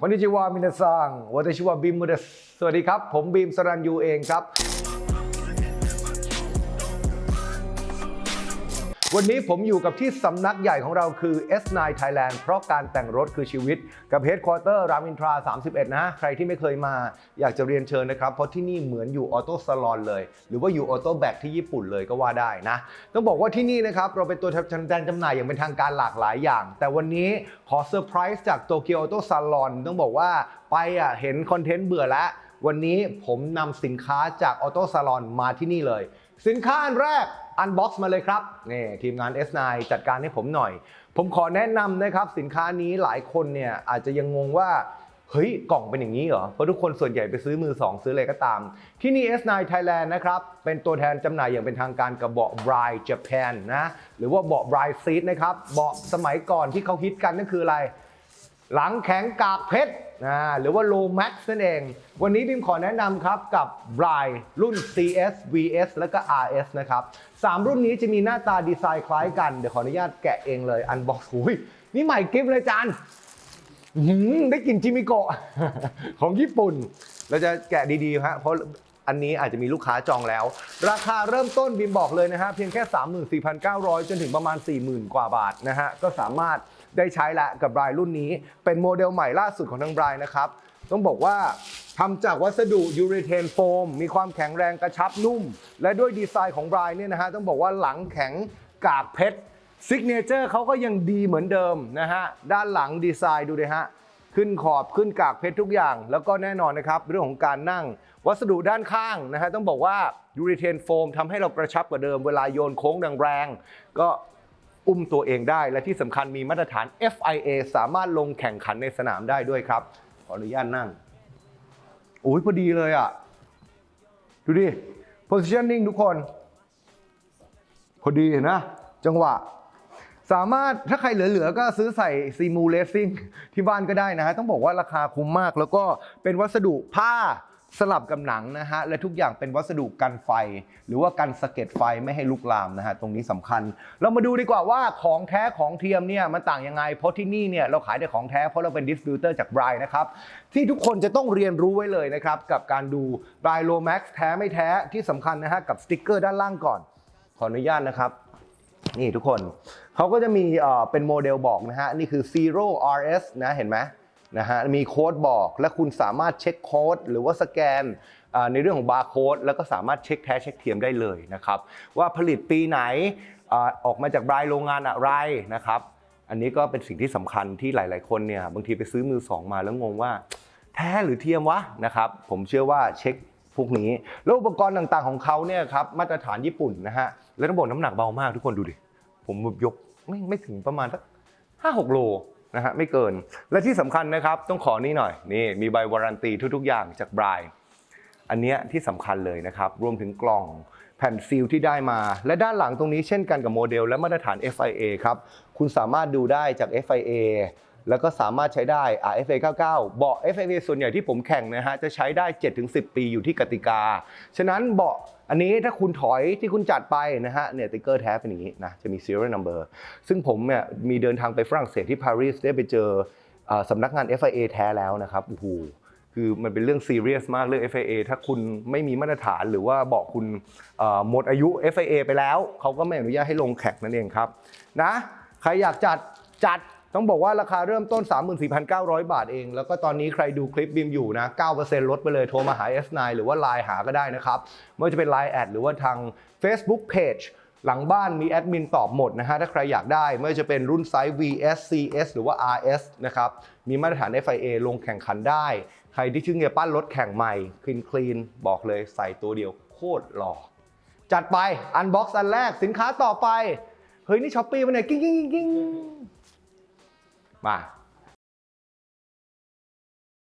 คนที่ชื่อว่ามินาซังวัตชิว่าบิมมุดสวัสดีครับ ผมบีมสรันยูเองครับ วันนี้ผมอยู่กับที่สำนักใหญ่ของเราคือ S9 Thailand เพราะการแต่งรถคือชีวิต กับ Headquarter รามอินทรา 31 นะ ใครที่ไม่เคยมาอยากจะเรียนเชิญนะครับ เพราะที่นี่เหมือนอยู่ออโต้ซาลอนเลย หรือว่าอยู่ออโต้แบกที่ญี่ปุ่นเลยก็ว่าได้นะ ต้องบอกว่าที่นี่นะครับ เราเป็นตัวแทนจำหน่ายอย่างเป็นทางการหลากหลายอย่าง แต่วันนี้ขอเซอร์ไพรส์จากโตเกียวออโต้ซาลอนต้องบอกว่าไปอะเห็นคอนเทนต์เบื่อแล้ววันนี้ผมนำสินค้าจากออโต้ซาลอนมาที่นี่เลย สินค้าอันแรกอันบ็อกซ์มาเลยครับนี่ทีมงาน S9 จัดการให้ผมหน่อย ผมขอแนะนำนะครับสินค้านี้หลายคนเนี่ยอาจจะยังงงว่าเฮ้ย กล่องเป็นอย่างนี้เหรอ เพราะทุกคนส่วนใหญ่ไปซื้อมือ 2 ซื้ออะไรก็ตาม ที่นี่ S9 Thailand นะครับ เป็นตัวแทนจำหน่ายอย่างเป็นทางการกับเบาะ Bride Japan นะ หรือว่าเบาะ Bride Seat นะครับ เบาะสมัยก่อนที่เขาฮิตกันนั่นคืออะไร หลังแข็งกากเพชรนะหรือว่า Low Max นั่นเอง วันนี้บิมขอแนะนำครับกับ b r i รุ่น CS VS และก็ RS นะครับสามรุ่นนี้จะมีหน้าตาดีไซน์คล้ายกัน เดี๋ยวขออนุญาตแกะเองเลยอันบ็อกซ์หุยนี่ใหม่กิฟต์เลยจานได้กลิ่นจิมิโกะของญี่ปุ่น เราจะแกะดีๆฮะเพราะ อันนี้อาจจะมีลูกค้าจองแล้ว ราคาเริ่มต้นบิมบอกเลยนะฮะเพียงแค่ 34,900 จนถึงประมาณ 40,000 กว่าบาทนะฮะก็สามารถได้ใช้ละกับบรายรุ่นนี้ เป็นโมเดลใหม่ล่าสุดของทางบรายนะครับต้องบอกว่าทำจากวัสดุยูเรเทนโฟมมีความแข็งแรงกระชับนุ่ม และด้วยดีไซน์ของบรายเนี่ยนะฮะต้องบอกว่าหลังแข็งกากเพชรซิกเนเจอร์เขาก็ยังดีเหมือนเดิมนะฮะด้านหลังดีไซน์ดูเลยฮะ ขึ้นขอบขึ้นกากเพชรทุกอย่าง แล้วก็แน่นอนนะครับ เรื่องของการนั่ง วัสดุด้านข้างนะฮะต้องบอกว่ายูริเทนโฟมทำให้เรากระชับกว่าเดิมเวลาโยนโค้งแรงๆก็อุ้มตัวเองได้ และที่สำคัญมีมาตรฐาน FIA สามารถลงแข่งขันในสนามได้ด้วยครับ ขออนุญาตนั่งโอ้ยพอดีเลยอะ ดูดิ positioning ทุกคน พอดีเห็นนะ จังหวะ สามารถถ้าใครเหลือๆ ก็ซื้อใส่ซีมูเลสซิ่งที่บ้านก็ได้นะฮะ ต้องบอกว่าราคาคุ้มมาก แล้วก็เป็นวัสดุผ้าสลับกับหนังนะฮะ และทุกอย่างเป็นวัสดุกันไฟ หรือว่ากันสะเก็ดไฟไม่ให้ลุกลามนะฮะ ตรงนี้สำคัญ เรามาดูดีกว่าว่าของแท้ของเทียมเนี่ยมันต่างยังไง เพราะที่นี่เนี่ยเราขายแต่ของแท้เพราะเราเป็นดิสติบิวเตอร์จากไบรายนะครับ ที่ทุกคนจะต้องเรียนรู้ไว้เลยนะครับ กับการดูไบรายโลแม็กซ์แท้ไม่แท้ที่สำคัญนะฮะกับสติ๊กเกอร์ด้านล่างก่อนขออนุญาตนะครับนี่ทุกคน เขาก็จะมีเป็นโมเดลบอกนะฮะ นี่คือ Zero RS นะเห็นไหมนะฮะมีโค้ดบอกและคุณสามารถเช็คโค้ดหรือว่าสแกนในเรื่องของบาร์โค้ดแล้วก็สามารถเช็คแท้เช็คเทียมได้เลยนะครับ ว่าผลิตปีไหนออกมาจากบรายโรงงานอะไรนะครับ อันนี้ก็เป็นสิ่งที่สำคัญที่หลาย ๆ คนเนี่ยบางทีไปซื้อมือสองมาแล้วงงว่า แท้หรือเทียมวะนะครับ ผมเชื่อว่าเช็คพวกนี้ แล้วอุปกรณ์ต่าง ๆ ของเขาเนี่ยครับมาตรฐานญี่ปุ่นนะฮะแล้วต้องบอกน้ำหนักเบามากทุกคนดูดิ ผมยกไม่ไม่ถึงประมาณสักห้าหกโลนะฮะไม่เกิน และที่สำคัญนะครับต้องขอนี่หน่อยนี่มีใบวารันตีทุก ๆ อย่างจากบรายอันเนี้ยที่สำคัญเลยนะครับ รวมถึงกล่องแผ่นซีลที่ได้มา และด้านหลังตรงนี้เช่นกันกับโมเดลและมาตรฐาน FIA ครับ คุณสามารถดูได้จาก FIA แล้วก็สามารถใช้ได้ RFA 99 เบาะ FIA ส่วนใหญ่ที่ผมแข่งนะฮะจะใช้ได้ 7-10 ปีอยู่ที่กติกา ฉะนั้นเบาะอันนี้ถ้าคุณถอยที่คุณจัดไปนะฮะเนี่ยติ๊กเกอร์แท้เป็นอย่างนี้นะจะมี serial number ซึ่งผมเนี่ยมีเดินทางไปฝรั่งเศสที่ปารีสได้ไปเจอสำนักงาน FIA แท้แล้วนะครับโอ้โหคือมันเป็นเรื่องซีเรียสมากเรื่อง FIA ถ้าคุณไม่มีมาตรฐานหรือว่าบอกคุณหมดอายุ FIA ไปแล้ว เขาก็ไม่อนุญาตให้ลงแข่งนั่นเองครับนะใครอยากจัดจัด ต้องบอกว่าราคาเริ่มต้น 34,900 บาทเอง แล้วก็ตอนนี้ใครดูคลิปบิมอยู่นะ 9%ลดไปเลยโทรมาหา S9 หรือว่า Line หาก็ได้นะครับไม่ว่าจะเป็น Line แอดหรือว่าทาง Facebook Page หลังบ้านมีแอดมินตอบหมดนะฮะ ถ้าใครอยากได้ ไม่ว่าจะเป็นรุ่นไซส์ VS CS หรือว่า RS นะครับ มีมาตรฐาน FIA ลงแข่งขันได้ ใครที่ชื่อเงียปั้นรถแข่งใหม่คลีนคลีนบอกเลยใส่ตัวเดียวโคตรหล่อจัดไปอันบ็อกซ์อันแรกสินค้าต่อไป เฮ้ย นี่ช้อปปี้มาเนี่ยกิ้งกิ้งกิ้งกิ้ง มา